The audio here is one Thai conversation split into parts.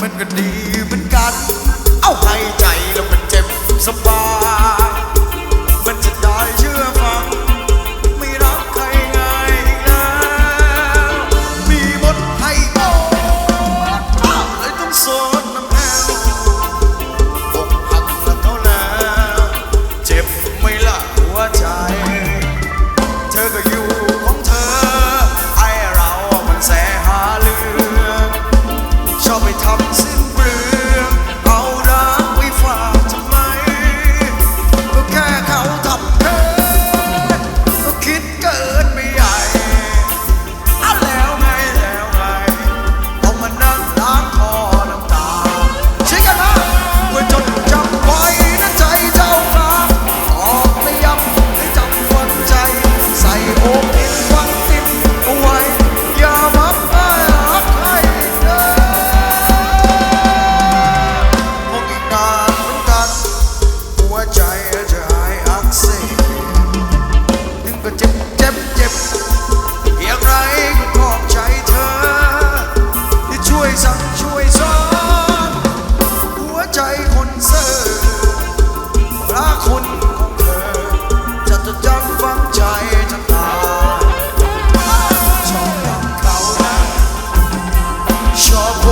มันก็ดีเหมือนกัน เอาให้ใจแล้วมันเจ็บสบาย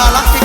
I like it.